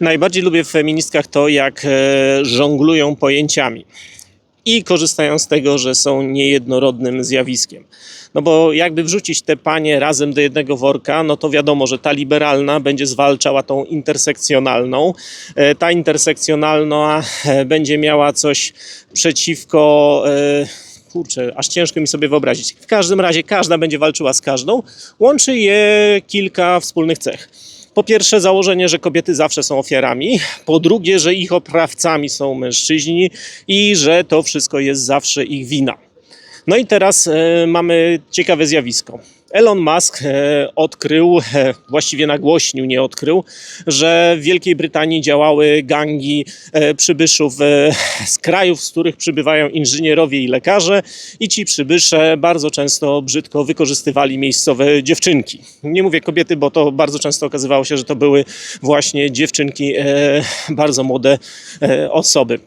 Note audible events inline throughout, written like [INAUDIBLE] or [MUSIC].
Najbardziej lubię w feministkach to, jak e, żonglują pojęciami i korzystają z tego, że są niejednorodnym zjawiskiem. No bo jakby wrzucić te panie razem do jednego worka, no to wiadomo, że ta liberalna będzie zwalczała tą intersekcjonalną. E, Ta intersekcjonalna e, będzie miała coś przeciwko. Kurczę, aż ciężko mi sobie wyobrazić. W każdym razie każda będzie walczyła z każdą. Łączy je kilka wspólnych cech. Po pierwsze, założenie, że kobiety zawsze są ofiarami. Po drugie, że ich oprawcami są mężczyźni i że to wszystko jest zawsze ich wina. No i teraz e, mamy ciekawe zjawisko. Elon Musk e, odkrył, e, właściwie nagłośnił, nie odkrył, że w Wielkiej Brytanii działały gangi e, przybyszów z krajów, z których przybywają inżynierowie i lekarze, i ci przybysze bardzo często brzydko wykorzystywali miejscowe dziewczynki. Nie mówię kobiety, bo to bardzo często okazywało się, że to były właśnie dziewczynki, bardzo młode osoby.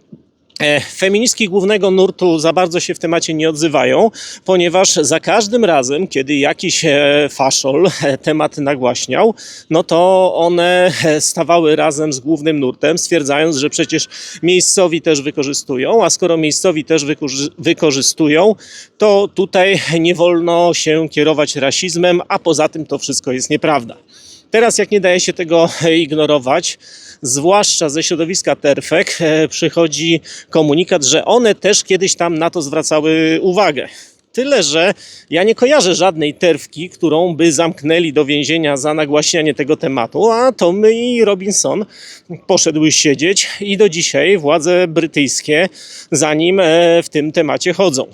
E, Feministki głównego nurtu za bardzo się w temacie nie odzywają, ponieważ za każdym razem, kiedy jakiś e, faszol e, temat nagłaśniał, no to one stawały razem z głównym nurtem, stwierdzając, że przecież miejscowi też wykorzystują, a skoro miejscowi też wykorzy- wykorzystują, to tutaj nie wolno się kierować rasizmem, a poza tym to wszystko jest nieprawda. Teraz, jak nie daje się tego e, ignorować, zwłaszcza ze środowiska Terfek, e, przychodzi komunikat, że one też kiedyś tam na to zwracały uwagę. Tyle, że ja nie kojarzę żadnej terwki, którą by zamknęli do więzienia za nagłaśnianie tego tematu, a Tommy i Robinson poszedły siedzieć i do dzisiaj władze brytyjskie za nim e, w tym temacie chodzą.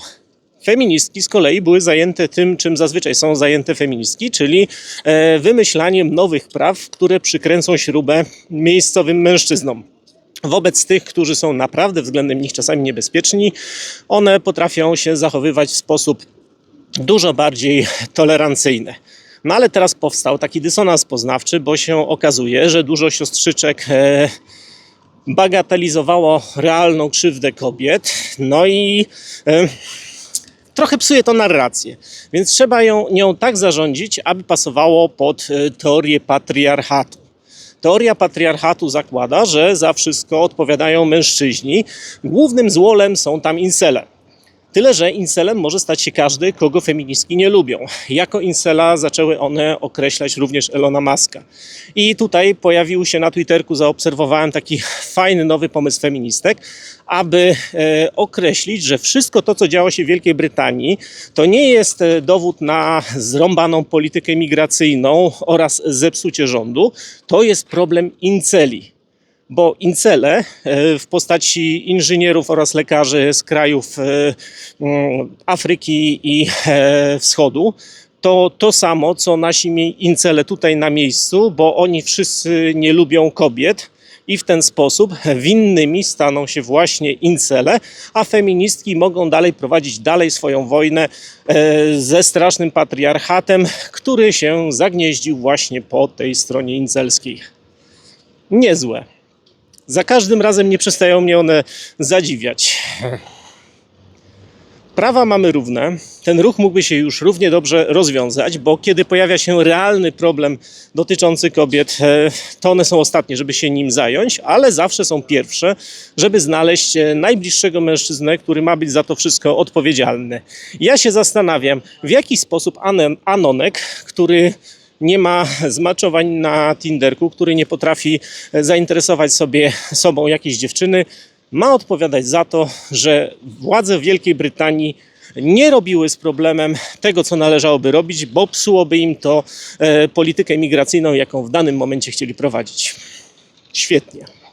Feministki z kolei były zajęte tym, czym zazwyczaj są zajęte feministki, czyli e, wymyślaniem nowych praw, które przykręcą śrubę miejscowym mężczyznom. Wobec tych, którzy są naprawdę względem nich czasami niebezpieczni, one potrafią się zachowywać w sposób dużo bardziej tolerancyjny. No ale teraz powstał taki dysonans poznawczy, bo się okazuje, że dużo siostrzyczek e, bagatelizowało realną krzywdę kobiet, no i e, trochę psuje to narrację. Więc trzeba ją, nią tak zarządzić, aby pasowało pod e, teorię patriarchatu. Teoria patriarchatu zakłada, że za wszystko odpowiadają mężczyźni. Głównym złolem są tam incele. Tyle, że incelem może stać się każdy, kogo feministki nie lubią. Jako incela zaczęły one określać również Elona Muska. I tutaj pojawił się na Twitterku, zaobserwowałem taki [LAUGHS] fajny nowy pomysł feministek, aby e, określić, że wszystko to, co działo się w Wielkiej Brytanii, to nie jest e, dowód na zrąbaną politykę migracyjną oraz zepsucie rządu, to jest problem inceli bo incele e, w postaci inżynierów oraz lekarzy z krajów e, mm, Afryki i e, Wschodu to to samo, co nasi incele tutaj na miejscu, bo oni wszyscy nie lubią kobiet i w ten sposób winnymi staną się właśnie incele, a feministki mogą dalej prowadzić dalej swoją wojnę ze strasznym patriarchatem, który się zagnieździł właśnie po tej stronie incelskiej. Niezłe. Za każdym razem nie przestają mnie one zadziwiać. Prawa mamy równe. Ten ruch mógłby się już równie dobrze rozwiązać, bo kiedy pojawia się realny problem dotyczący kobiet, e, to one są ostatnie, żeby się nim zająć, ale zawsze są pierwsze, żeby znaleźć e, najbliższego mężczyznę, który ma być za to wszystko odpowiedzialny. Ja się zastanawiam, w jaki sposób Anonek, który nie ma zmaczowań na Tinderku, który nie potrafi e, zainteresować sobie sobą jakiejś dziewczyny, ma odpowiadać za to, że władze Wielkiej Brytanii nie robiły z problemem tego, co należałoby robić, bo psułoby im to e, politykę migracyjną, jaką w danym momencie chcieli prowadzić. Świetnie.